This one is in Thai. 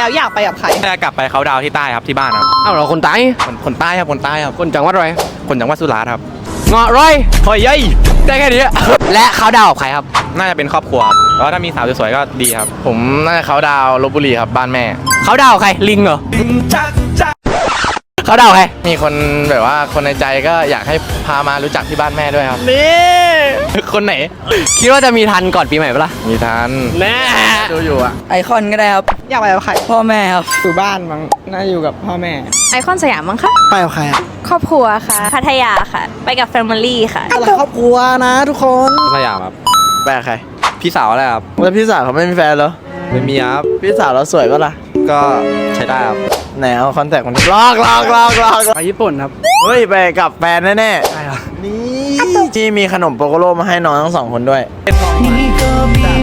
แล้วอยากไปกับใครจะกลับไปเขาดาวน์ที่ใต้ครับที่บ้านครับเอ้าเราคนใต้คนคนใต้ครับคนใต้ครับคนจังหวัดอะไรคนจังหวัดสุราษฎร์ครับเงาะร้อยเฮ้ยเย้ยได้แค่นี้และเขาดาวกับใครครับ น่าจะเป็นครอบครัวครับแล้วถ้ามีสาวสวยๆก็ดีครับ ผมน่าจะเขาดาวน์ลบบุรีครับบ้านแม่เขาดาวกับใครลิงเหรอเขาดาวกับใครมีคนแบบว่าคนในใจก็อยากให้พามารู้จักที่บ้านแม่ด้วยครับ นี่ คนไหน คิดว่าจะมีทันก่อนปีใหม่ปะล่ะ มีทันแน่ดูอยู่อะไอคอนก็ได้ครับ อยากไปกับใครพ่อแม่ครับ อยู่บ้านมั้งน่าอยู่กับพ่อแม่ ไอคอนสยามมั้งคะไปกับใครอะครอบครัวค่ะ พัทยาค่ะ ไปกับแฟมิลี่ค่ะอะไรครอบครัวนะทุกคนสยามครับไปกับใคร พี่สาวอะไรครับแล้วพี่สาวเขาไม่มีแฟนเหรอไม่มีครับ พี่สาวเราสวยปะล่ะ ก็ใช้ได้ครับไหนเอาคอนแทคคนลอกลอกลอกลอกไปญี่ปุ่นครับ เฮ้ย ไปกับแฟนแน่ๆใช่ครับนี่ ที่มีขนมโปโกโลมาให้น้องทั้งสองคนด้วย นี่ก็มี